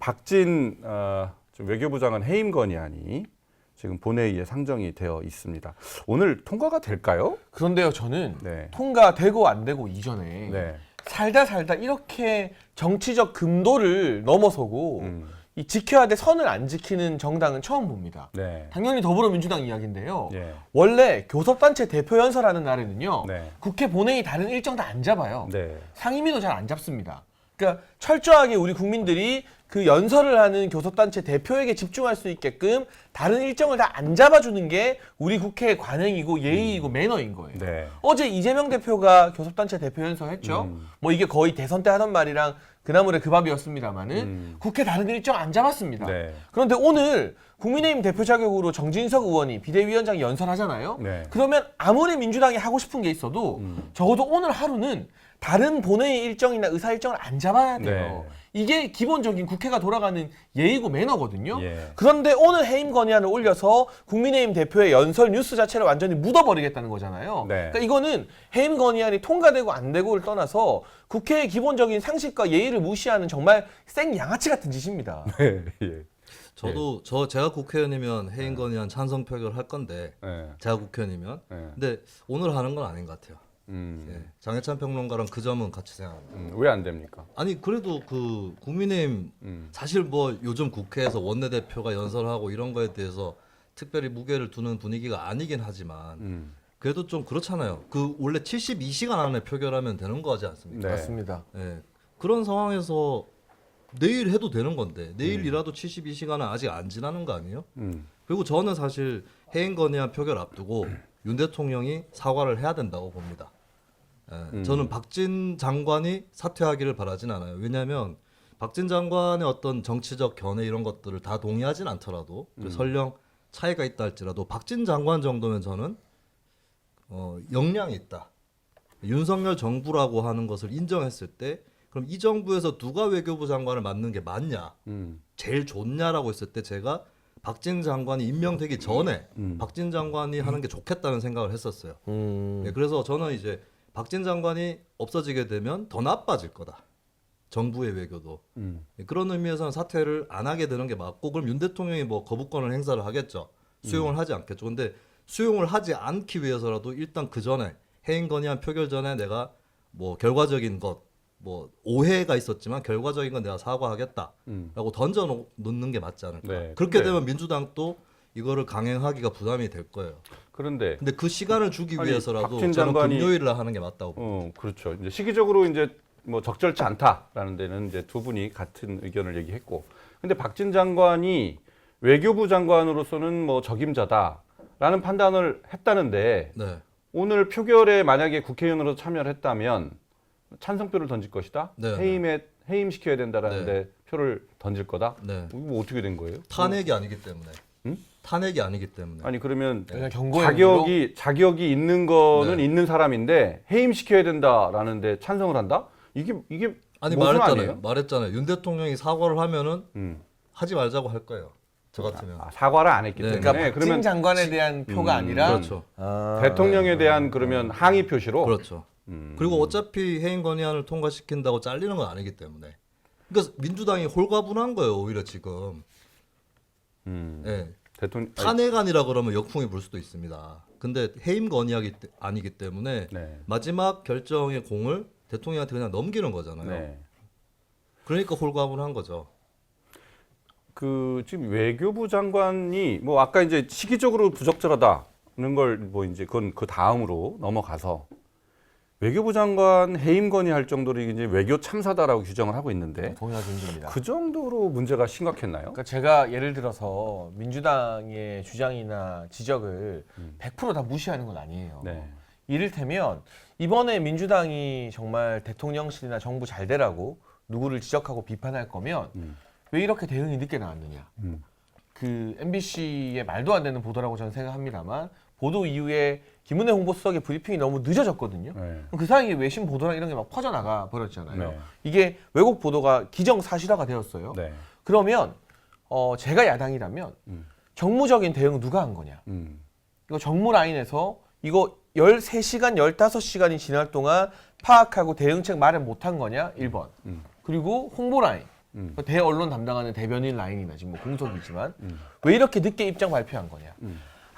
박진 어, 좀 외교부 장관 해임 건의안이 지금 본회의에 상정이 되어 있습니다. 오늘 통과가 될까요? 그런데요, 저는 네. 통과되고 안 되고 이전에 네. 살다 살다 이렇게 정치적 금도를 넘어서고 음. 이 지켜야 될 선을 안 지키는 정당은 처음 봅니다. 네. 당연히 더불어민주당 이야기인데요. 예. 원래 교섭단체 대표 연설하는 날에는요. 네. 국회 본회의 다른 일정 다안 잡아요. 네. 상임위도 잘 안 잡습니다. 그러니까 철저하게 우리 국민들이 그 연설을 하는 교섭단체 대표에게 집중할 수 있게끔 다른 일정을 다 안 잡아주는 게 우리 국회의 관행이고 예의이고 매너인 거예요. 네. 어제 이재명 대표가 교섭단체 대표 연설했죠. 음. 뭐 이게 거의 대선 때 하던 말이랑 그나물의 그 밥이었습니다만은 음. 국회 다른 일정 안 잡았습니다. 네. 그런데 오늘 국민의힘 대표 자격으로 정진석 의원이 비대위원장이 연설하잖아요. 네. 그러면 아무리 민주당이 하고 싶은 게 있어도 음. 적어도 오늘 하루는 다른 본회의 일정이나 의사 일정을 안 잡아야 돼요. 네. 이게 기본적인 국회가 돌아가는 예의고 매너거든요. 예. 그런데 오늘 해임 건의안을 올려서 국민의힘 대표의 연설 뉴스 자체를 완전히 묻어버리겠다는 거잖아요. 네. 그러니까 이거는 해임 건의안이 통과되고 안 되고를 떠나서 국회의 기본적인 상식과 예의를 무시하는 정말 생 양아치 같은 짓입니다. 네. 예. 저도 저 제가 국회의원이면 해임 건의안 찬성 표결을 할 건데 네. 제가 국회의원이면 네. 근데 오늘 하는 건 아닌 것 같아요. 음. 예. 장해찬 평론가랑 그 점은 같이 생각합니다. 음, 왜안 됩니까? 아니 그래도 그 국민의힘 음. 사실 뭐 요즘 국회에서 원내대표가 연설하고 이런 거에 대해서 특별히 무게를 두는 분위기가 아니긴 하지만 음. 그래도 좀 그렇잖아요. 그 원래 72시간 안에 표결하면 되는 거지 않습니까? 네. 맞습니다. 예. 그런 상황에서 내일 해도 되는 건데 음. 내일이라도 72시간은 아직 안 지나는 거 아니에요? 음. 그리고 저는 사실 해임 건의안 표결 앞두고 윤 대통령이 사과를 해야 된다고 봅니다. 예, 음. 저는 박진 장관이 사퇴하기를 바라진 않아요. 왜냐하면 박진 장관의 어떤 정치적 견해 이런 것들을 다 동의하진 않더라도 그 음. 설령 차이가 있다 할지라도 박진 장관 정도면 저는 어, 역량이 있다. 윤석열 정부라고 하는 것을 인정했을 때 그럼 이 정부에서 누가 외교부 장관을 맡는 게 맞냐? 음. 제일 좋냐라고 했을 때 제가 박진 장관이 임명되기 전에 음. 박진 장관이 하는 게 좋겠다는 생각을 했었어요. 음. 네, 그래서 저는 이제 박진 장관이 없어지게 되면 더 나빠질 거다. 정부의 외교도 음. 네, 그런 의미에서는 사퇴를 안 하게 되는 게 맞고 그럼 윤 대통령이 뭐 거부권을 행사를 하겠죠. 수용을 하지 않겠죠. 근데 수용을 하지 않기 위해서라도 일단 그 전에 해임 건의안 표결 전에 내가 뭐 결과적인 것 뭐 오해가 있었지만 결과적인 건 내가 사과하겠다라고 음. 던져 놓- 놓는 게 맞지 않을까. 네, 그렇게 근데- 되면 민주당도 이거를 강행하기가 부담이 될 거예요. 그런데 근데 그 시간을 주기 아니, 위해서라도 박진 저는 장관이- 금요일날 하는 게 맞다고. 봅니다. 어, 그렇죠. 이제 시기적으로 이제 뭐 적절치 않다라는 데는 이제 두 분이 같은 의견을 얘기했고, 근데 박진 장관이 외교부 장관으로서는 뭐 적임자다라는 판단을 했다는데 네. 오늘 표결에 만약에 국회의원으로 참여를 했다면 찬성표를 던질 것이다. 네, 해임에 해임시켜야 된다라는데 네. 표를 던질 거다. 네. 이거 뭐 어떻게 된 거예요? 탄핵이 아니기 때문에. 음? 탄핵이 아니기 때문에. 아니 그러면 그냥 경고의 자격이 자격이 있는 거는 네. 있는 사람인데 해임 시켜야 된다라는데 찬성을 한다? 이게 이게 아니 모순 말했잖아요. 아니에요? 말했잖아요. 윤 대통령이 사과를 하면은 음. 하지 말자고 할 거예요. 저 같으면. 아, 사과를 안 했기 네. 때문에 그러니까 박진 그러면 장관에 대한 표가 음, 아니라 그렇죠. 아. 대통령에 대한 그러면 항의 표시로 그렇죠. 음. 그리고 어차피 해임 건의안을 통과시킨다고 잘리는 건 아니기 때문에. 그러니까 민주당이 홀가분한 거예요. 오히려 지금. 음. 예. 대통령 탄핵안이라 그러면 역풍이 불 수도 있습니다. 근데 해임 건의하기 때- 아니기 때문에 네. 마지막 결정의 공을 대통령한테 그냥 넘기는 거잖아요. 네. 그러니까 홀가분한 거죠. 그 지금 외교부 장관이 뭐 아까 이제 시기적으로 부적절하다는 걸 뭐 이제 그건 그 다음으로 넘어가서 외교부 장관 해임 건의할 정도로 이제 외교 참사다라고 규정을 하고 있는데 동의하기 힘듭니다. 그 정도로 문제가 심각했나요? 그러니까 제가 예를 들어서 민주당의 주장이나 지적을 100%다 무시하는 건 아니에요. 네. 이를테면 이번에 민주당이 정말 대통령실이나 정부 잘 되라고 누구를 지적하고 비판할 거면 음. 왜 이렇게 대응이 늦게 나왔느냐. 음. 그 MBC의 말도 안 되는 보도라고 저는 생각합니다만 보도 이후에 김은혜 홍보수석의 브리핑이 너무 늦어졌거든요. 네. 그 사이에 외신 보도랑 이런 게 막 퍼져나가 버렸잖아요. 네. 이게 왜곡 보도가 기정사실화가 되었어요. 네. 그러면 어, 제가 야당이라면 음. 정무적인 대응 누가 한 거냐? 음. 이거 정무 라인에서 이거 13시간, 15시간이 지날 동안 파악하고 대응책 마련 못한 거냐? 1번. 음. 그리고 홍보 라인. 음. 대언론 담당하는 대변인 라인이나 지금 뭐 공석이지만 음. 왜 이렇게 늦게 입장 발표한 거냐?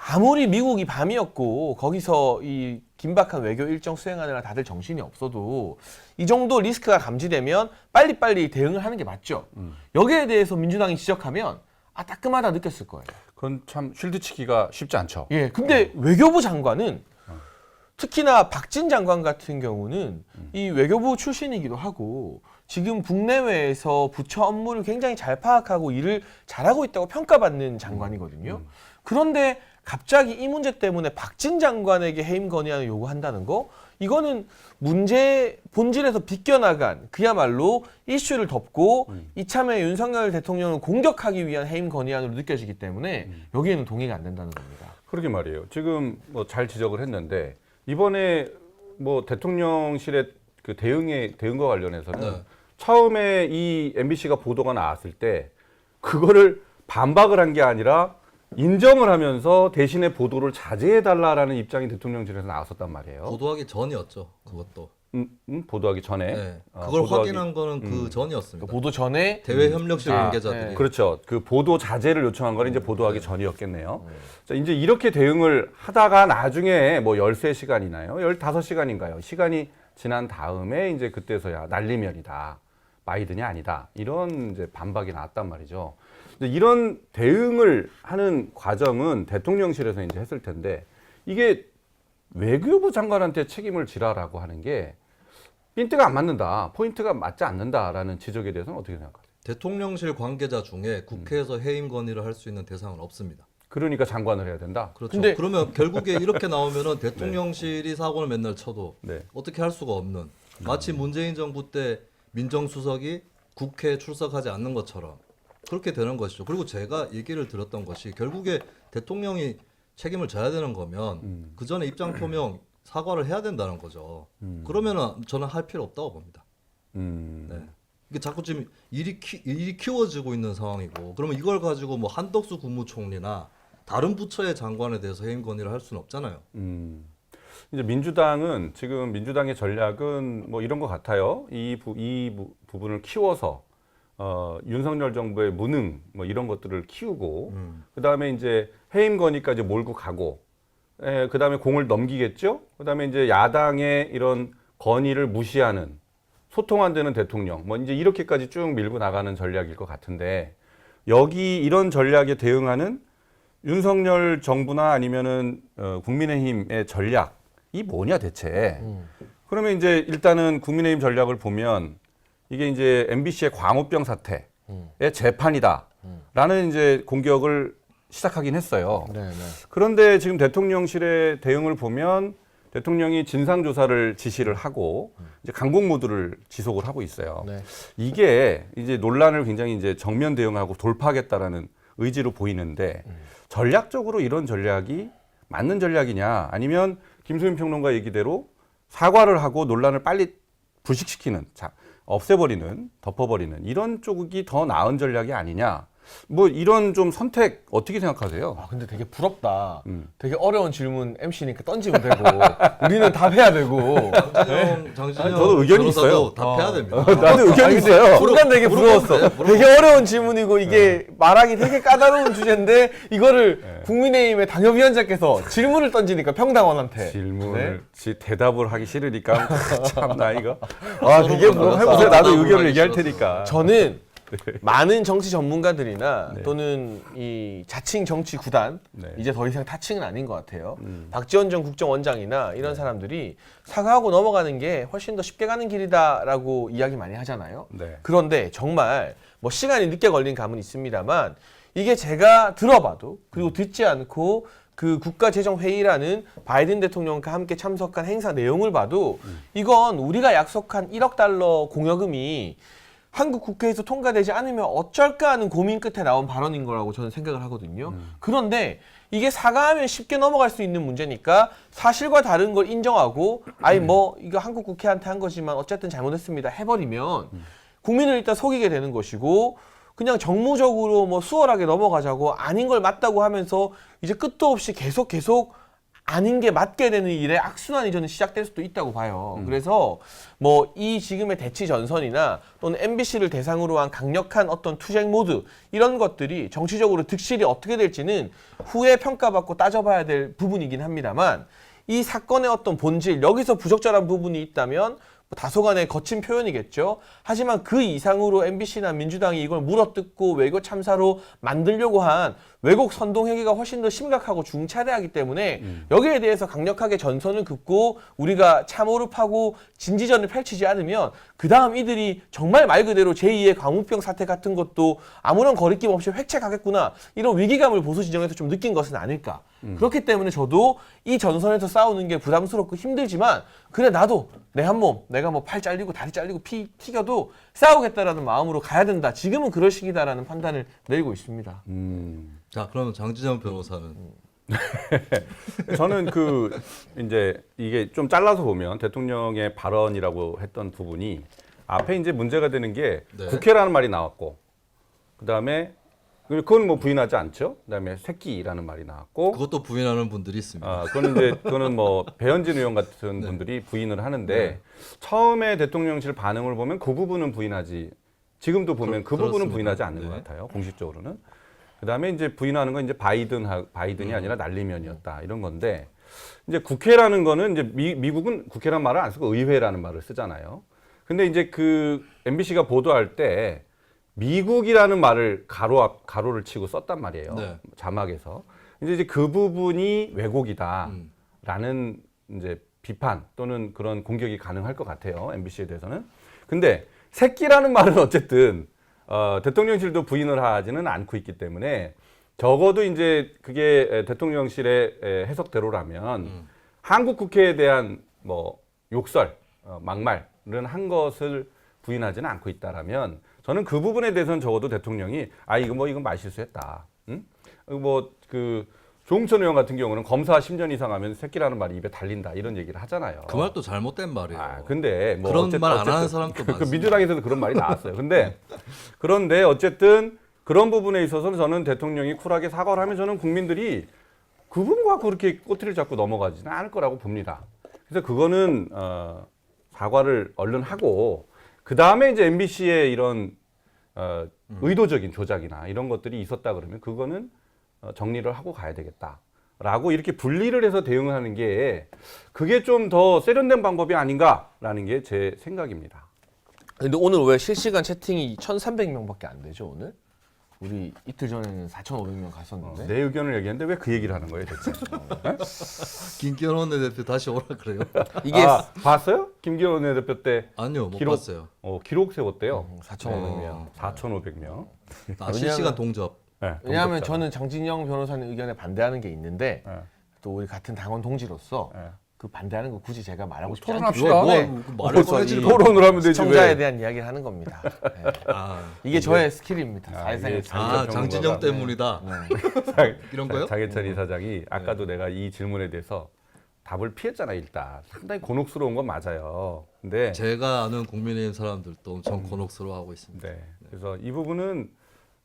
아무리 미국이 밤이었고 거기서 이 긴박한 외교 일정 수행하느라 다들 정신이 없어도 이 정도 리스크가 감지되면 빨리빨리 대응을 하는 게 맞죠. 음. 여기에 대해서 민주당이 지적하면 아 따끔하다 느꼈을 거예요. 그건 참 쉴드 치기가 쉽지 않죠. 예, 근데 외교부 장관은 특히나 박진 장관 같은 경우는 이 외교부 출신이기도 하고 지금 국내외에서 부처 업무를 굉장히 잘 파악하고 일을 잘하고 있다고 평가받는 장관이거든요. 그런데 갑자기 이 문제 때문에 박진 장관에게 해임 건의안을 요구한다는 거 이거는 문제 본질에서 비껴나간 그야말로 이슈를 덮고 이참에 윤석열 대통령을 공격하기 위한 해임 건의안으로 느껴지기 때문에 여기에는 동의가 안 된다는 겁니다. 그러게 말이에요. 지금 뭐 잘 지적을 했는데 이번에 뭐 대통령실의 그 대응에 대응과 관련해서는 네. 처음에 이 MBC가 보도가 나왔을 때 그거를 반박을 한 게 아니라 인정을 하면서 대신에 보도를 자제해 달라라는 입장이 대통령실에서 나왔었단 말이에요. 보도하기 전이었죠. 그것도. 음, 음, 보도하기 전에 네. 어, 그걸 보도하기- 확인한 거는 그 전이었습니다. 그 보도 전에 대외 협력실 아, 관계자들이 네. 그렇죠. 그 보도 자제를 요청한 거는 이제 보도하기 전이었겠네요. 자, 이제 이렇게 대응을 하다가 나중에 뭐 13시간이나요? 15시간인가요? 시간이 지난 다음에 이제 그때서야 난리면이다. 바이든이 아니다. 이런 이제 반박이 나왔단 말이죠. 이런 대응을 하는 과정은 대통령실에서 이제 했을 텐데 이게 외교부 장관한테 책임을 지라라고 하는 게 핀트가 안 맞는다. 포인트가 맞지 않는다라는 지적에 대해서는 어떻게 생각하세요? 대통령실 관계자 중에 국회에서 해임 건의를 할 수 있는 대상은 없습니다. 그러니까 장관을 해야 된다. 그렇죠. 근데- 그러면 결국에 이렇게 나오면은 대통령실이 사고를 맨날 쳐도 네. 어떻게 할 수가 없는 마치 문재인 정부 때 민정수석이 국회에 출석하지 않는 것처럼 그렇게 되는 것이죠. 그리고 제가 얘기를 들었던 것이 결국에 대통령이 책임을 져야 되는 거면 그 전에 입장 표명 사과를 해야 된다는 거죠. 그러면은 저는 할 필요 없다고 봅니다. 음. 네. 이게 자꾸 지금 일이 키, 일이 키워지고 있는 상황이고 그러면 이걸 가지고 뭐 한덕수 국무총리나 다른 부처의 장관에 대해서 해임 건의를 할 수는 없잖아요. 음. 이제 민주당은 지금 민주당의 전략은 뭐 이런 것 같아요. 이, 부, 이 부, 부분을 키워서 어, 윤석열 정부의 무능 뭐 이런 것들을 키우고 음. 그 다음에 이제 해임 건의까지 몰고 가고 에, 그 다음에 공을 넘기겠죠. 그 다음에 이제 야당의 이런 건의를 무시하는 소통 안 되는 대통령 뭐 이제 이렇게까지 쭉 밀고 나가는 전략일 것 같은데 여기 이런 전략에 대응하는 윤석열 정부나 아니면은 어, 국민의힘의 전략이 뭐냐 대체? 그러면 이제 일단은 국민의힘 전략을 보면 이게 이제 MBC의 광우병 사태의 재판이다라는 이제 공격을 시작하긴 했어요. 네, 네. 그런데 지금 대통령실의 대응을 보면 대통령이 진상 조사를 지시를 하고 이제 강공 모드를 지속을 하고 있어요. 네. 이게 이제 논란을 굉장히 이제 정면 대응하고 돌파하겠다라는 의지로 보이는데 전략적으로 이런 전략이 맞는 전략이냐 아니면 김수민 평론가 얘기대로 사과를 하고 논란을 빨리 불식시키는 자, 없애버리는 덮어버리는 이런 쪽이 더 나은 전략이 아니냐 뭐 이런 좀 선택 어떻게 생각하세요? 아 근데 되게 부럽다. 음. 되게 어려운 질문 MC니까 던지면 되고 우리는 답해야 되고. 장진영, 장진영 아니, 저도 의견이 변호사도 있어요. 답해야 어. 됩니다. 나도 의견이 있어요. 순간 되게 부러웠어. 되게 어려운 질문이고 이게 말하기 되게 까다로운 주제인데 이거를 국민의힘의 당협위원장께서 질문을 던지니까 평당원한테 질문을 네. 지- 대답을 하기 싫으니까 참나 이거 아 되게 뭐 해보세요 나도 의견을 얘기할. 테니까 저는 많은 정치 전문가들이나 네. 또는 이 자칭 정치 구단 네. 이제 더 이상 타칭은 아닌 것 같아요. 음. 박지원 전 국정원장이나 이런 사람들이 사과하고 넘어가는 게 훨씬 더 쉽게 가는 길이다라고 이야기 많이 하잖아요. 네. 그런데 정말 뭐 시간이 늦게 걸린 감은 있습니다만 이게 제가 들어봐도 그리고 듣지 않고 그 국가재정회의라는 바이든 대통령과 함께 참석한 행사 내용을 봐도 이건 우리가 약속한 1억 달러 공여금이 한국 국회에서 통과되지 않으면 어쩔까 하는 고민 끝에 나온 발언인 거라고 저는 생각을 하거든요. 그런데 이게 사과하면 쉽게 넘어갈 수 있는 문제니까 사실과 다른 걸 인정하고 아니 뭐 이거 한국 국회한테 한 거지만 어쨌든 잘못했습니다. 해버리면 국민을 일단 속이게 되는 것이고 그냥 정무적으로 뭐 수월하게 넘어가자고 아닌 걸 맞다고 하면서 이제 끝도 없이 계속 계속 아닌 게 맞게 되는 일에 악순환이 저는 시작될 수도 있다고 봐요. 음. 그래서 뭐 이 지금의 대치 전선이나 또는 MBC를 대상으로 한 강력한 어떤 투쟁 모드 이런 것들이 정치적으로 득실이 어떻게 될지는 후에 평가받고 따져봐야 될 부분이긴 합니다만 이 사건의 어떤 본질 여기서 부적절한 부분이 있다면 뭐 다소간의 거친 표현이겠죠. 하지만 그 이상으로 MBC나 민주당이 이걸 물어뜯고 외교 참사로 만들려고 한 왜곡 선동 행위가 훨씬 더 심각하고 중차대하기 때문에 여기에 대해서 강력하게 전선을 긋고 우리가 참호를 파고 진지전을 펼치지 않으면 그 다음 이들이 정말 말 그대로 제2의 광우병 사태 같은 것도 아무런 거리낌 없이 획책하겠구나 이런 위기감을 보수 진영에서 좀 느낀 것은 아닐까. 그렇기 때문에 저도 이 전선에서 싸우는 게 부담스럽고 힘들지만 그래 나도 내 한 몸 내가 뭐 팔 잘리고 다리 잘리고 피 튀겨도 싸우겠다라는 마음으로 가야 된다. 지금은 그럴 시기다라는 판단을 내리고 있습니다. 음. 자, 그러면 장지정 변호사는 저는 그 이제 이게 좀 잘라서 보면 대통령의 발언이라고 했던 부분이 앞에 이제 문제가 되는 게 네. 국회라는 말이 나왔고 그다음에 그건 뭐 부인하지 않죠. 그다음에 새끼라는 말이 나왔고 그것도 부인하는 분들이 있습니다. 아, 그거는 이제 그거는 뭐 배현진 의원 같은 네. 분들이 부인을 하는데 처음에 대통령실 반응을 보면 그 부분은 부인하지 지금도 보면 그, 그- 부분은. 부인하지 않는 네. 것 같아요. 공식적으로는. 그다음에 이제 부인하는 건 이제 바이든 바이든이 음. 아니라 날리면이었다 이런 건데 이제 국회라는 거는 이제 미, 미국은 국회란 말을 안 쓰고 의회라는 말을 쓰잖아요. 근데 이제 그 MBC가 보도할 때 미국이라는 말을 가로 앞 가로를 치고 썼단 말이에요. 네. 자막에서. 이제 이제 그 부분이 왜곡이다라는 음. 이제 비판 또는 그런 공격이 가능할 것 같아요. MBC에 대해서는. 근데 새끼라는 말은 어쨌든 어, 대통령실도 부인을 하지는 않고 있기 때문에 적어도 이제 그게 에, 대통령실의 에, 해석대로라면 음. 한국 국회에 대한 뭐 욕설, 어, 막말은 한 것을 부인하지는 않고 있다라면 저는 그 부분에 대해서는 적어도 대통령이 아 이거 뭐 이건 말실수했다. 응? 뭐그 조홍천 의원 같은 경우는 검사 10년 이상 하면 새끼라는 말이 입에 달린다 이런 얘기를 하잖아요. 그 말도 잘못된 말이에요. 아, 근데 뭐 그런 말 안 하는 사람도 그, 그 많습니다. 민주당에서도 그런 말이 나왔어요. 근데 그런데 어쨌든 그런 부분에 있어서는 저는 대통령이 쿨하게 사과를 하면 저는 국민들이 그분과 그렇게 꼬투리를 잡고 넘어가지는 않을 거라고 봅니다. 그래서 그거는 어, 사과를 얼른 하고 그 다음에 이제 MBC의 이런 어, 음. 의도적인 조작이나 이런 것들이 있었다 그러면 그거는 어, 정리를 하고 가야 되겠다 라고 이렇게 분리를 해서 대응을 하는 게 그게 좀 더 세련된 방법이 아닌가라는 게 제 생각입니다. 근데 오늘 왜 실시간 채팅이 1,300명밖에 안 되죠 오늘? 우리 이틀 전에는 4,500명 갔었는데. 내 의견을 얘기했는데 왜 그 얘기를 하는 거예요, 대체? 김기현 원내대표 다시 오라 그래요? 이게 아, 봤어요? 김기현 원내대표 때 아니요, 못 기록- 봤어요. 어, 기록 세웠대요. 4,500명. 어. 4,500명. 아, 실시간 동접. 네, 왜냐하면. 저는 장진영 변호사님 의견에 반대하는 게 있는데 네. 또 우리 같은 당원 동지로서 네. 그 반대하는 거 굳이 제가 말하고 싶지 토론합시다. 않기 때문에 뭐, 뭐, 말을 마. 토론을 하면 되지 시청자에 왜? 대한 이야기를 하는 겁니다. 네. 아, 이게 저의 스킬입니다. 아, 사회생활 이게 잘. 아 장진영 때문이다. 네. 이런 거요? 장해찬 이사장이 아까도 내가 이 질문에 대해서 답을 피했잖아 일단 상당히 곤혹스러운 건 맞아요. 근데 제가 아는 국민의힘 사람들도 엄청 곤혹스러워하고 있습니다. 네, 그래서 이 부분은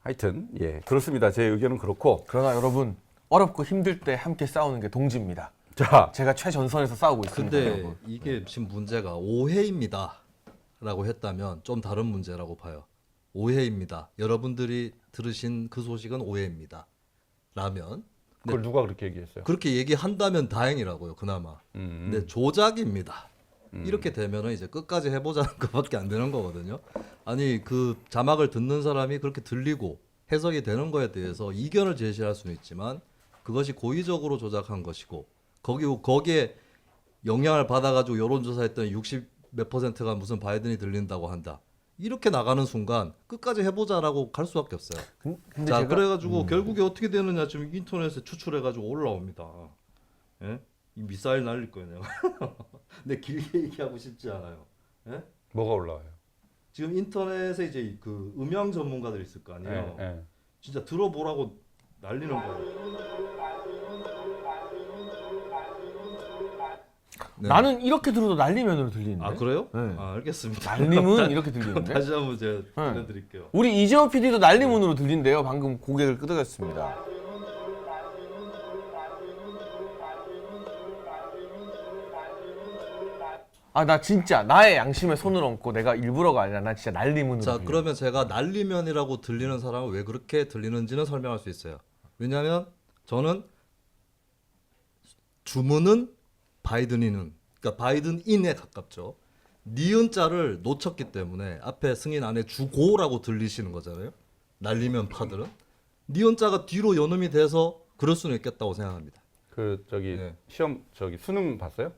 하여튼 예 그렇습니다. 제 의견은 그렇고 그러나 여러분 어렵고 힘들 때 함께 싸우는 게 동지입니다. 자 제가 최전선에서 싸우고 있습니다. 근데 여러분. 이게 지금 문제가 오해입니다라고 했다면 좀 다른 문제라고 봐요. 오해입니다. 여러분들이 들으신 그 소식은 오해입니다. 라면 그걸 누가 그렇게 얘기했어요? 그렇게 얘기한다면 다행이라고요. 그나마. 음. 근데 조작입니다. 이렇게 되면은 이제 끝까지 해보자는 것밖에 안 되는 거거든요. 아니 그 자막을 듣는 사람이 그렇게 들리고 해석이 되는 거에 대해서 이견을 제시할 수는 있지만 그것이 고의적으로 조작한 것이고 거기 거기에 영향을 받아가지고 여론조사했던 60 몇 퍼센트가 무슨 바이든이 들린다고 한다. 이렇게 나가는 순간 끝까지 해보자라고 갈 수밖에 없어요. 근- 근데 자 제가 그래가지고 결국에 어떻게 되느냐 지금 인터넷에 추출해가지고 올라옵니다. 예? 이 미사일 날릴 거예요 내가. 근데 길게 얘기하고 싶지 않아요. 예? 뭐가 올라와요? 지금 인터넷에 이제 그 음향 전문가들 있을 거 예, 아니에요. 예. 진짜 들어보라고 날리는 거예요. 네. 나는 이렇게 들어도 날리면으로 들리는데. 아 그래요? 네. 아 알겠습니다. 날림은 이렇게 들리는데. 다시 한번 제가 들려드릴게요. 우리 이재호 PD도 날리문으로 들린대요. 방금 고개를 끄덕였습니다. 아 나 진짜 나의 양심에 손을 얹고 내가 일부러가 아니라 나 진짜 날리문으로. 자 빌려. 그러면 제가 날리면이라고 들리는 사람은 왜 그렇게 들리는지는 설명할 수 있어요. 왜냐하면 저는 주문은 바이든이는 그러니까 바이든인에 가깝죠. 니은 자를 놓쳤기 때문에 앞에 승인 안에 주고라고 들리시는 거잖아요. 날리면 파들은 니은 자가 뒤로 연음이 돼서 그럴 수는 있겠다고 생각합니다. 그 저기 네. 시험 저기 수능 봤어요?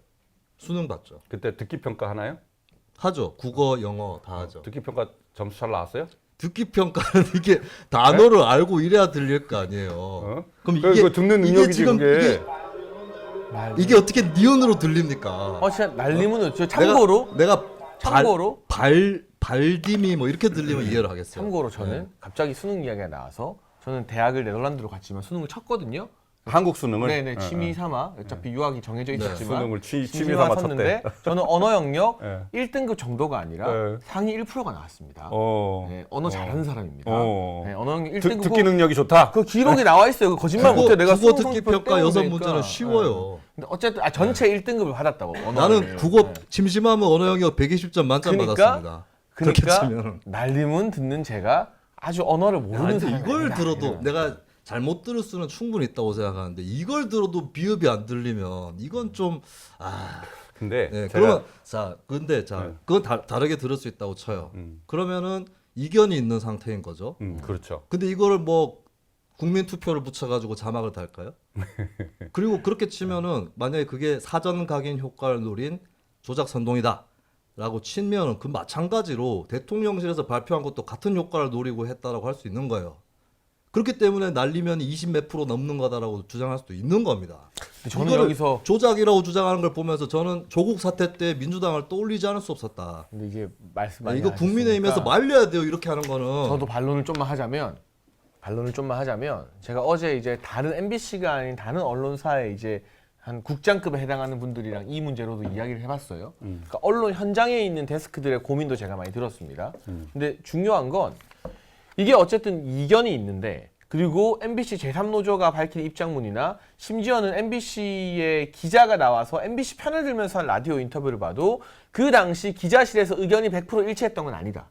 수능 봤죠. 그때 듣기 평가 하나요? 하죠. 국어, 영어 다 하죠. 듣기 평가 점수 잘 나왔어요? 듣기 평가는 이게 단어를 알고 이래야 들릴 거 아니에요. 어? 그럼 그- 이게 그거 듣는 이게 능력이지, 지금 그게. 이게, 날- 이게 어떻게 니은으로 들립니까? 어 진짜 날리문은 저 참고로 내가, 내가 발, 참고로 발 발딤이 뭐 이렇게 들리면 이해를 하겠어요. 참고로 저는 네. 갑자기 수능 이야기가 나와서 저는 대학을 네덜란드로 갔지만 수능을 쳤거든요. 한국 수능을 네네 어, 취미 어. 삼아 어차피 유학이 정해져 네, 있었지만 수능을 취, 취미 삼아 쳤는데. 저는 언어 영역 예. 1등급 정도가 아니라 네. 상위 1%가 나왔습니다. 어. 네, 언어 잘하는 사람입니다. 어. 네, 언어 영역 듣, 1등급 듣기 능력이 좋다. 그 기록이 나와 있어요. 그 거짓말 못해 내가 국어 듣기 평가 여섯. 문제는 쉬워요. 네. 근데 어쨌든 아, 전체 1등급을 받았다고. 언어 나는. 국어 네. 심심하면 언어 영역 120점 만점 그러니까- 받았습니다. 그렇게 그러니까 치면 날림은 듣는 제가 아주 언어를 모르는 사람이 이걸 아니다, 들어도 이런. 내가 잘못 들을 수는 충분히 있다고 생각하는데 이걸 들어도 비읍이 안 들리면 이건 좀 아. 근데 네, 그러면 자 근데 자 네. 그건 다, 다르게 들을 수 있다고 쳐요. 음, 그러면은 이견이 있는 상태인 거죠. 음, 그렇죠. 근데 이거를 뭐 국민 투표를 붙여가지고 자막을 달까요? 그리고 그렇게 치면은 만약에 그게 사전 각인 효과를 노린 조작 선동이다 라고 치면은 그 마찬가지로 대통령실에서 발표한 것도 같은 효과를 노리고 했다라고 할 수 있는 거예요. 그렇기 때문에 날리면 20 몇 프로 넘는 거다라고 주장할 수도 있는 겁니다. 저는 여기서 조작이라고 주장하는 걸 보면서 저는 조국 사태 때 민주당을 떠올리지 않을 수 없었다. 근데 이게 말씀 아, 많이 이거 국민의힘에서 하셨으니까 말려야 돼요 이렇게 하는 거는. 저도 반론을 좀만 하자면 반론을 좀만 하자면 제가 어제 이제 다른 MBC가 아닌 다른 언론사에 이제 한 국장급에 해당하는 분들이랑 이 문제로도 이야기를 해봤어요. 그러니까 언론 현장에 있는 데스크들의 고민도 제가 많이 들었습니다. 근데 중요한 건 이게 어쨌든 이견이 있는데 그리고 MBC 제3노조가 밝힌 입장문이나 심지어는 MBC의 기자가 나와서 MBC 편을 들면서 한 라디오 인터뷰를 봐도 그 당시 기자실에서 의견이 100% 일치했던 건 아니다.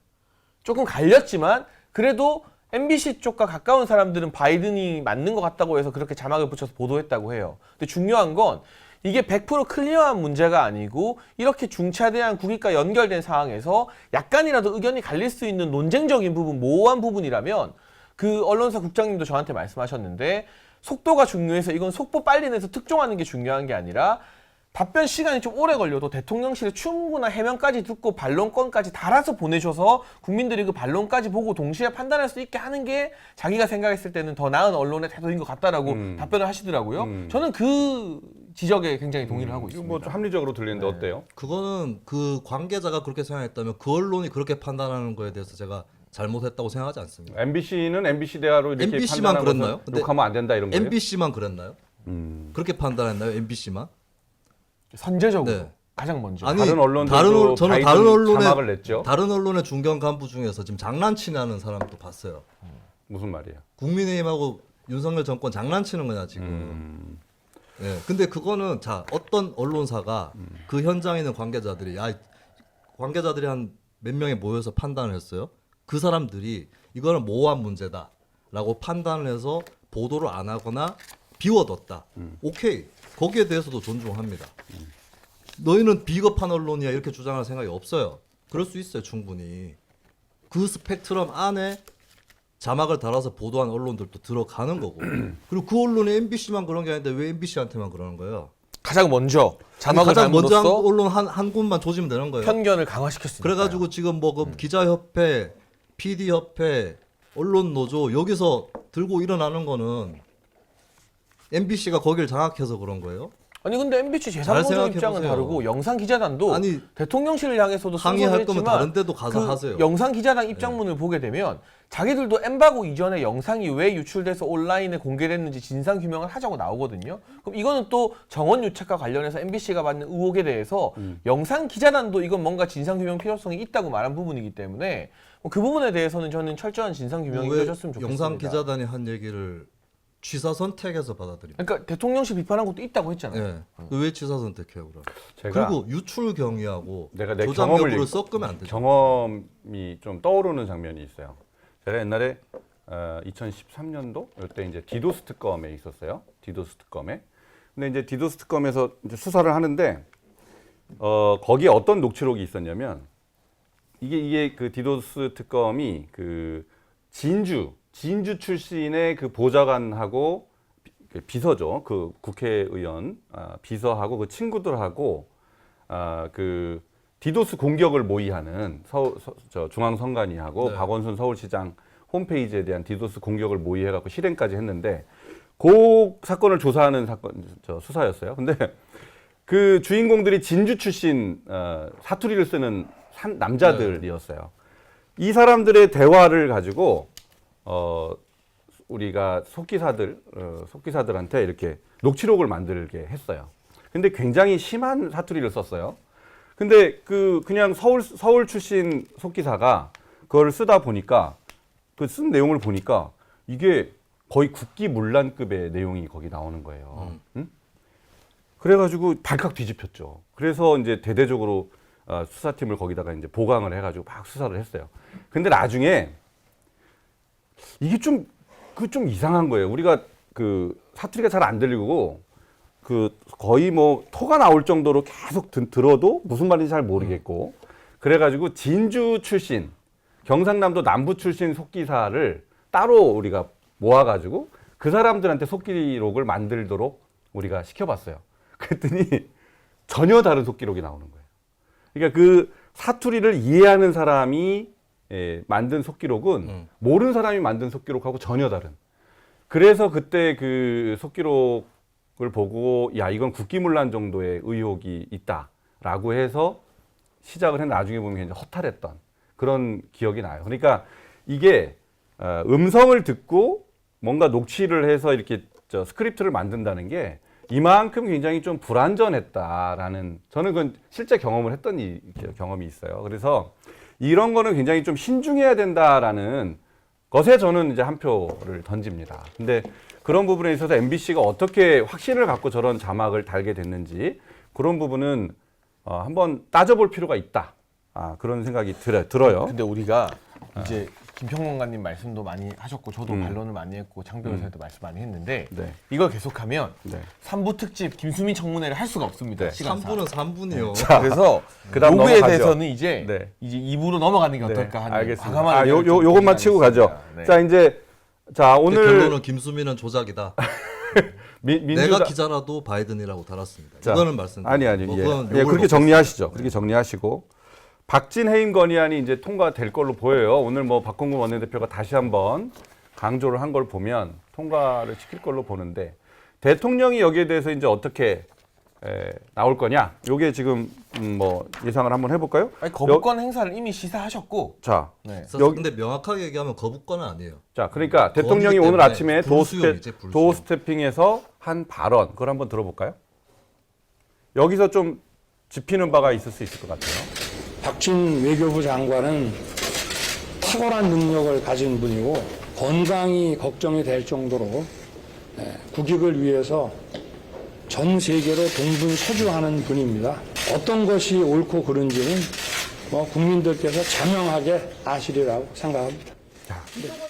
조금 갈렸지만 그래도 MBC 쪽과 가까운 사람들은 바이든이 맞는 것 같다고 해서 그렇게 자막을 붙여서 보도했다고 해요. 근데 중요한 건 이게 100% 클리어한 문제가 아니고 이렇게 중차대한 국익과 연결된 상황에서 약간이라도 의견이 갈릴 수 있는 논쟁적인 부분, 모호한 부분이라면 그 언론사 국장님도 저한테 말씀하셨는데 속도가 중요해서 이건 속보 빨리 내서 특종하는 게 중요한 게 아니라 답변 시간이 좀 오래 걸려도 대통령실에 충분한 해명까지 듣고 반론권까지 달아서 보내줘서 국민들이 그 반론까지 보고 동시에 판단할 수 있게 하는 게 자기가 생각했을 때는 더 나은 언론의 태도인 것 같다라고 음. 답변을 하시더라고요. 음. 저는 그 지적에 굉장히 동의를 하고 이거 있습니다. 뭐좀 합리적으로 들리는데 네. 어때요? 그거는 그 관계자가 그렇게 생각했다면 그 언론이 그렇게 판단하는 거에 대해서 제가 잘못했다고 생각하지 않습니다. MBC는 MBC 대화로 이렇게 MBC 판단한 만 것은 그랬나요? 근데 욕하면 안 된다 이런 거예요? MBC만 그랬나요? 음. 그렇게 판단했나요? MBC만? 선제적으로 네. 가장 먼저. 아니, 다른 언론들도 다른 언- 저는 다른 언론의- 자막을 냈죠. 다른 언론의 중견 간부 중에서 지금 장난치냐는 사람도 봤어요. 무슨 말이야? 국민의힘하고 윤석열 정권 장난치는 거냐 지금. 음. 예. 근데 그거는 자 어떤 언론사가 그 현장에 있는 관계자들이 야 관계자들이 한 몇 명이 모여서 판단을 했어요. 그 사람들이 이거는 모호한 문제다라고 판단을 해서 보도를 안 하거나 비워뒀다. 오케이. 거기에 대해서도 존중합니다. 너희는 비겁한 언론이야 이렇게 주장할 생각이 없어요. 그럴 수 있어요 충분히. 그 스펙트럼 안에 자막을 달아서 보도한 언론들도 들어가는 거고. 그리고 그 언론이 MBC만 그런 게 아닌데 왜 MBC한테만 그러는 거예요? 가장 먼저 자막을 가장 먼저 한 언론 한, 한 곳만 조지면 되는 거예요. 편견을 강화시켰습니다. 그래가지고 지금 뭐그 기자협회, PD협회, 언론노조 여기서 들고 일어나는 거는 MBC가 거기를 장악해서 그런 거예요. 아니 근데 MBC 잘 제3노조 생각해 입장은 보세요. 다르고 영상 기자단도 아니 대통령실을 향해서도 항의할 거면 다른 데도 가서 그 하세요. 영상 기자단 입장문을 보게 되면 자기들도 엠바고 이전에 영상이 왜 유출돼서 온라인에 공개됐는지 진상 규명을 하자고 나오거든요. 그럼 이거는 또 정원 유착과 관련해서 MBC가 받는 의혹에 대해서 음. 영상 기자단도 이건 뭔가 진상 규명 필요성이 있다고 말한 부분이기 때문에 뭐 그 부분에 대해서는 저는 철저한 진상 규명이 왜 이루어졌으면 좋겠습니다. 영상 기자단이 한 얘기를 취사 선택에서 받아들입니다. 그러니까 대통령실 비판한 것도 있다고 했잖아요. 예. 왜 취사 선택해요, 그럼? 제가 그리고 유출 경위하고 내가 내 조작 경험을 여부를 얘기- 섞으면 안 되죠. 경험이 좀 떠오르는 장면이 있어요. 제가 옛날에 어, 2013년도 이때 이제 디도스 특검에 있었어요. 디도스 특검에. 근데 이제 디도스 특검에서 이제 수사를 하는데 어, 거기에 어떤 녹취록이 있었냐면 이게 이게 그 디도스 특검이 그 진주 진주 출신의 그 보좌관하고 비- 그 비서죠. 그 국회의원 아, 비서하고 그 친구들하고 아, 그 디도스 공격을 모의하는 서울 서, 저 중앙선관위하고 네. 박원순 서울시장 홈페이지에 대한 디도스 공격을 모의해갖고 실행까지 했는데 그 사건을 조사하는 사건 저 수사였어요. 근데 그 주인공들이 진주 출신 어, 사투리를 쓰는 산- 남자들이었어요. 이 사람들의 대화를 가지고 어, 우리가 속기사들 어, 속기사들한테 이렇게 녹취록을 만들게 했어요. 근데 굉장히 심한 사투리를 썼어요. 근데 그 그냥 서울 서울 출신 속기사가 그걸 쓰다 보니까 그 쓴 내용을 보니까 이게 거의 국기문란급의 내용이 거기 나오는 거예요. 응? 그래가지고 발칵 뒤집혔죠. 그래서 이제 대대적으로 어, 수사팀을 거기다가 이제 보강을 해가지고 막 수사를 했어요. 근데 나중에 이게 좀 그 좀 이상한 거예요. 우리가 그 사투리가 잘 안 들리고 그 거의 뭐 토가 나올 정도로 계속 든- 들어도 무슨 말인지 잘 모르겠고 그래가지고 진주 출신 경상남도 남부 출신 속기사를 따로 우리가 모아가지고 그 사람들한테 속기록을 만들도록 우리가 시켜봤어요. 그랬더니 전혀 다른 속기록이 나오는 거예요. 그러니까 그 사투리를 이해하는 사람이 예, 만든 속기록은 음. 모르는 사람이 만든 속기록하고 전혀 다른. 그래서 그때 그 속기록을 보고 야 이건 국기문란 정도의 의혹이 있다라고 해서 시작을 했는데 나중에 보면 굉장히 허탈했던 그런 기억이 나요. 그러니까 이게 어, 음성을 듣고 뭔가 녹취를 해서 이렇게 저 스크립트를 만든다는 게 이만큼 굉장히 좀 불안전했다라는 저는 그건 실제 경험을 했던 이, 경험이 있어요. 그래서 이런 거는 굉장히 좀 신중해야 된다라는 것에 저는 이제 한 표를 던집니다. 근데 그런 부분에 있어서 MBC가 어떻게 확신을 갖고 저런 자막을 달게 됐는지 그런 부분은 어, 한번 따져볼 필요가 있다. 아, 그런 생각이 들어, 들어요. 근데 우리가 이제 김평론가님 말씀도 많이 하셨고 저도 음. 반론을 많이 했고 장변호사도 말씀 많이 했는데 네. 이걸 계속하면 네. 삼부 특집 김수민 청문회를 할 수가 없습니다. 네. 시간상. 3분은 3분이요. 자, 그래서 그다음 요구에 넘어가죠. 대해서는 이제 네. 이제 2부로 넘어가는 게 네, 어떨까 하는 알겠습니다. 과감한 아, 요, 요, 좀 요것만 치고 가죠. 네. 자, 이제 자, 오늘 결론은 김수민은 조작이다. 미, 민주당 내가 기자라도 바이든이라고 달았습니다. 자, 이거는 말씀. 아니 아니 뭐 예. 그건 예, 그렇게. 정리하시죠. 그렇게 정리하시고 박진 해임 건의안이 이제 통과될 걸로 보여요. 오늘 뭐 박홍근 원내대표가 다시 한번 강조를 한 걸 보면 통과를 시킬 걸로 보는데 대통령이 여기에 대해서 이제 어떻게 에, 나올 거냐? 요게 지금 음, 뭐 예상을 한번 해볼까요? 아니, 거부권 행사를 이미 시사하셨고 자, 네. 그래서 여기- 근데 명확하게 얘기하면 거부권은 아니에요. 자, 그러니까 대통령이 거기 오늘 때문에 아침에 도어, 불수용이지, 스텝, 불수용. 도어 스태핑에서 한 발언, 그걸 한번 들어볼까요? 여기서 좀 짚히는 바가 있을 수 있을 것 같아요. 박진 외교부 장관은 탁월한 능력을 가진 분이고 건강이 걱정이 될 정도로 예, 국익을 위해서 전 세계로 동분서주하는 분입니다. 어떤 것이 옳고 그른지는 뭐 국민들께서 자명하게 아시리라고 생각합니다.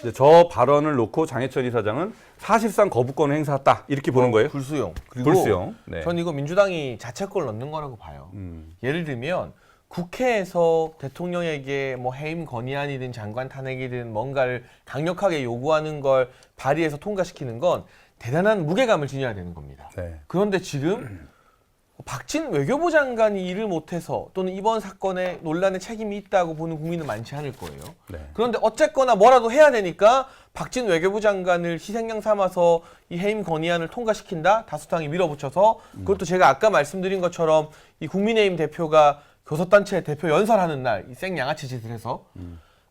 이제 저 발언을 놓고 장해철 이사장은 사실상 거부권을 행사했다 이렇게 보는 거예요. 불수용 그리고 불수용. 네. 전 이거 민주당이 자책골 넣는 거라고 봐요. 음. 예를 들면 국회에서 대통령에게 뭐 해임 건의안이든 장관 탄핵이든 뭔가를 강력하게 요구하는 걸 발의해서 통과시키는 건 대단한 무게감을 지녀야 되는 겁니다. 네. 그런데 지금 박진 외교부 장관이 일을 못해서 또는 이번 사건에 논란에 책임이 있다고 보는 국민은 많지 않을 거예요. 네. 그런데 어쨌거나 뭐라도 해야 되니까 박진 외교부 장관을 희생양 삼아서 이 해임 건의안을 통과시킨다 다수당이 밀어붙여서 그것도 제가 아까 말씀드린 것처럼 이 국민의힘 대표가 교섭단체 대표 연설하는 날 이 생양아치 짓을 해서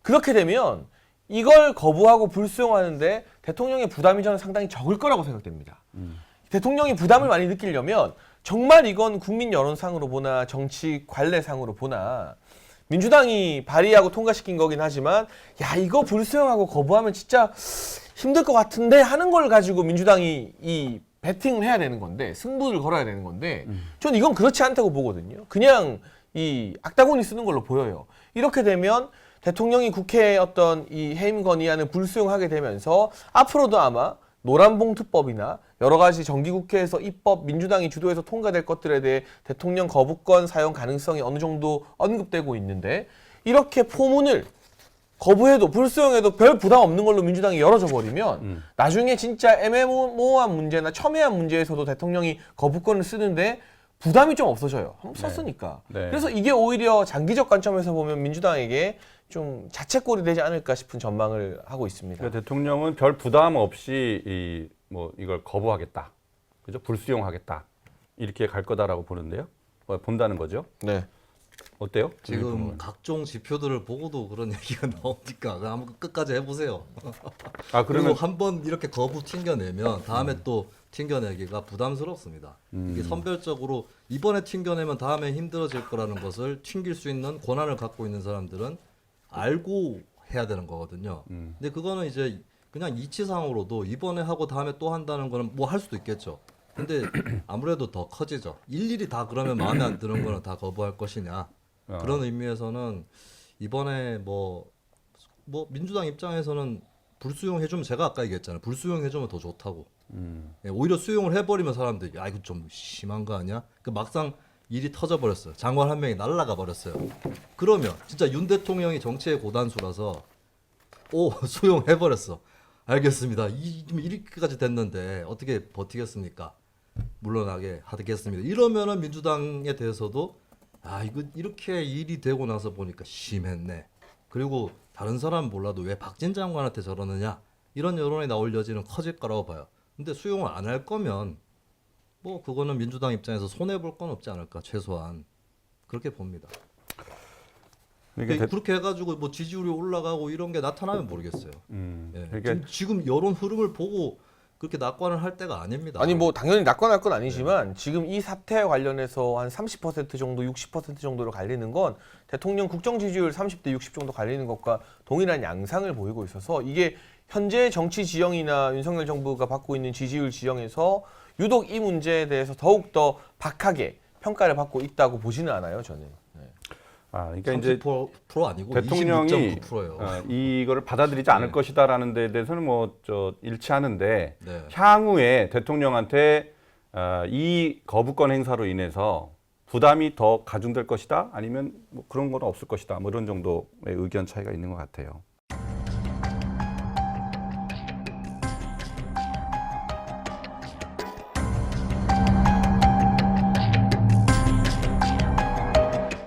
그렇게 되면 이걸 거부하고 불수용하는데 대통령의 부담이 저는 상당히 적을 거라고 생각됩니다. 대통령이 부담을 많이 느끼려면 정말 이건 국민 여론상으로 보나 정치 관례상으로 보나 민주당이 발의하고 통과시킨 거긴 하지만 야 이거 불수용하고 거부하면 진짜 힘들 것 같은데 하는 걸 가지고 민주당이 이 배팅을 해야 되는 건데 승부를 걸어야 되는 건데 전 이건 그렇지 않다고 보거든요. 그냥 이 악다구니 쓰는 걸로 보여요. 이렇게 되면 대통령이 국회에 어떤 이 해임 건의안을 불수용하게 되면서 앞으로도 아마 노란봉투법이나 여러 가지 정기국회에서 입법 민주당이 주도해서 통과될 것들에 대해 대통령 거부권 사용 가능성이 어느 정도 언급되고 있는데 이렇게 포문을 거부해도 불수용해도 별 부담 없는 걸로 민주당이 열어줘 버리면 나중에 진짜 애매모호한 문제나 첨예한 문제에서도 대통령이 거부권을 쓰는데 부담이 좀 없어져요. 한번 썼으니까. 네. 그래서 이게 오히려 장기적 관점에서 보면 민주당에게 좀 자책골이 되지 않을까 싶은 전망을 하고 있습니다. 그러니까 대통령은 별 부담 없이 이 뭐 이걸 거부하겠다, 그죠? 불수용하겠다 이렇게 갈 거다라고 보는데요. 어, 본다는 거죠. 네. 어때요? 지금 각종 지표들을 보고도 그런 얘기가 나오니까 그냥 한번 끝까지 해보세요. 아 그리고 그러면 한번 이렇게 거부 튕겨내면 다음에 또 튕겨내기가 부담스럽습니다. 이게 선별적으로 이번에 튕겨내면 다음에 힘들어질 거라는 것을 튕길 수 있는 권한을 갖고 있는 사람들은 알고 해야 되는 거거든요. 근데 그거는 이제 그냥 이치상으로도 이번에 하고 다음에 또 한다는 거는 뭐 할 수도 있겠죠. 근데 아무래도 더 커지죠. 일일이 다 그러면 마음에 안 드는 거는 다 거부할 것이냐. 어. 그런 의미에서는 이번에 뭐, 뭐 민주당 입장에서는 불수용 해주면 제가 아까 얘기했잖아요. 불수용 해주면 더 좋다고. 예, 오히려 수용을 해버리면 사람들이 야 이거 좀 심한 거 아니야? 그 막상 일이 터져버렸어요. 장관 한 명이 날라가 버렸어요. 그러면 진짜 윤 대통령이 정치의 고단수라서 오 수용해버렸어. 알겠습니다. 이, 지금 이렇게까지 됐는데 어떻게 버티겠습니까? 물러나게 하겠습니다. 이러면은 민주당에 대해서도 아 이거 이렇게 일이 되고 나서 보니까 심했네. 그리고 다른 사람 몰라도 왜 박진 장관한테 저러느냐 이런 여론이 나올 여지는 커질 거라고 봐요. 근데 수용을 안 할 거면 뭐 그거는 민주당 입장에서 손해 볼 건 없지 않을까 최소한 그렇게 봅니다. 그러니까 근데 대- 그렇게 해가지고 뭐 지지율이 올라가고 이런 게 나타나면 모르겠어요. 음, 예. 그러니까 지금, 지금 여론 흐름을 보고 그렇게 낙관을 할 때가 아닙니다. 아니 뭐 당연히 낙관할 건 아니지만 지금 이 사태에 관련해서 한 30% 정도, 60% 정도로 갈리는 건 대통령 국정 지지율 30대 60 정도 갈리는 것과 동일한 양상을 보이고 있어서 이게 현재 정치 지형이나 윤석열 정부가 받고 있는 지지율 지형에서 유독 이 문제에 대해서 더욱 더 박하게 평가를 받고 있다고 보지는 않아요, 저는. 네. 아 그러니까 이제 30% 프로 아니고 대통령이 26.9%예요. 어, 이거를 받아들이지 않을 네. 것이다라는 데 대해서는 뭐 저 일치하는데 네. 향후에 대통령한테 어, 이 거부권 행사로 인해서 부담이 더 가중될 것이다 아니면 뭐 그런 건 없을 것이다 뭐 이런 정도의 의견 차이가 있는 것 같아요.